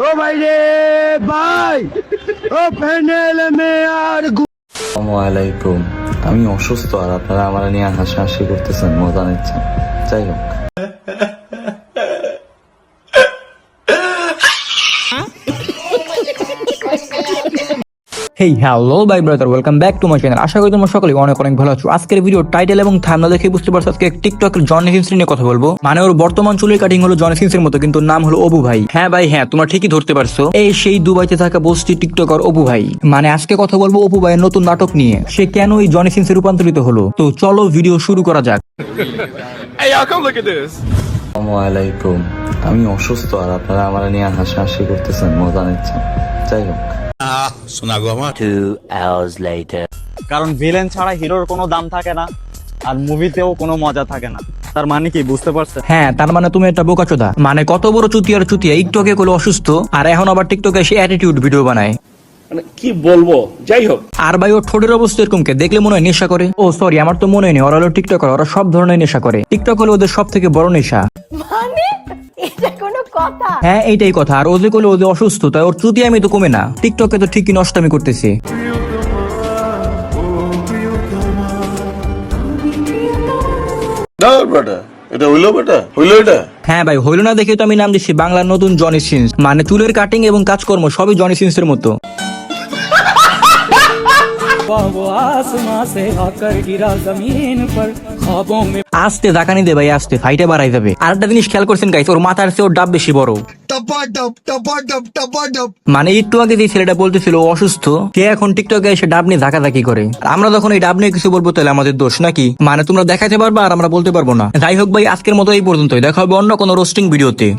ও ভাই রে ভাই। ও প্যানেল মে আর আসসালামাইকুম আমি অসুস্থ আর আপনারা আমার নিয়ে হাসাহাসি করতেছেন মজা নিচ্ছেন। যাই হোক। হেই hello by brother welcome back to my channel আশা করি তোমরা সকলে অনেক অনেক ভালো আছো। আজকের ভিডিও টাইটেল এবং থামনা দেখে বুঝতে পারছ আজকে টিকটকের জন সিন্স নিয়ে কথা বলব। মানে ওর বর্তমান চুলের কাটিং হলো জন সিন্সের মতো কিন্তু নাম হলো অবু ভাই। হ্যাঁ ভাই হ্যাঁ তোমরা ঠিকই ধরতে পারছ। এই সেই দুবাইতে থাকা বস্তি টিকটকার অবু ভাই। মানে আজকে কথা বলব অপু ভাইয়ের নতুন নাটক নিয়ে। সে কেন এই জন সিন্সে রূপান্তরিত হলো? তো চলো ভিডিও শুরু করা যাক। আমি অসুস্থ আর আপনারা আমার নিয়ে হাসাহাসি করতেছেন মজা নিচ্ছেন। যাই হোক। কারণ ভিলেন ছাড়া হিরোর কোনো দাম থাকে না আর মুভিতেও কোনো মজা থাকে না। তার মানে কি বুঝতে পারছেন? হ্যাঁ তার মানে তুমি একটা বোকাচোদা। মানে কত বড় চুতিয়ার চুতিয়া টিকটকে গুলো অসুস্থ আর এখন আবার টিকটকে সে অ্যাটিটিউড ভিডিও বানায়। মানে কি বলব? যাই হোক। আর ভাই ওর ঠোঁটের অবস্থা এরকম কে? দেখলে মনে হয় নেশা করে? ও সরি আমার তো মনে নেই। ওরা হলো টিকটক ওরা সব ধরনের নেশা করে। টিকটক হলো ওদের সব থেকে বড় নেশা। মানে? এটা কোনো কথা। হ্যাঁ এইটাই কথা। আর ওদের করলে ওদের অসুস্থ তাই ওর চুতি আমি তো কমে না। টিকটকে তো ঠিকই নষ্টামি করতেছে। করতেছি এটা হইল বেটা? হইল এটা? হ্যাঁ ভাই হইল না দেখে তো আমি নাম দিচ্ছি বাংলার নতুন জনি সিন্স মানে চুলের কাটিং এবং কাজকর্ম সবই জনি সিন্সের মতো। আস্তে দাকানি দে ভাই আস্তে। ফাইটে বাড়াই যাবে। আরেকটা জিনিস খেয়াল করছেন গাইস ওর মাথার চেয়ে ওর ডাব বেশি বড়। মানে একটু আগে যে ছেলেটা বলতেছিল অসুস্থ কে এখন টিকটকে এসে ডাব নিয়ে ধাকাধাকি করে। আমরা যখন এই ডাব নিয়ে কিছু বলব তাহলে আমাদের দোষ নাকি? মানে তোমরা দেখাতে পারবা আর আমরা বলতে পারব না। যাই হোক ভাই আজকের মতো এই পর্যন্তই। দেখা হবে অন্য কোনো রোস্টিং ভিডিওতে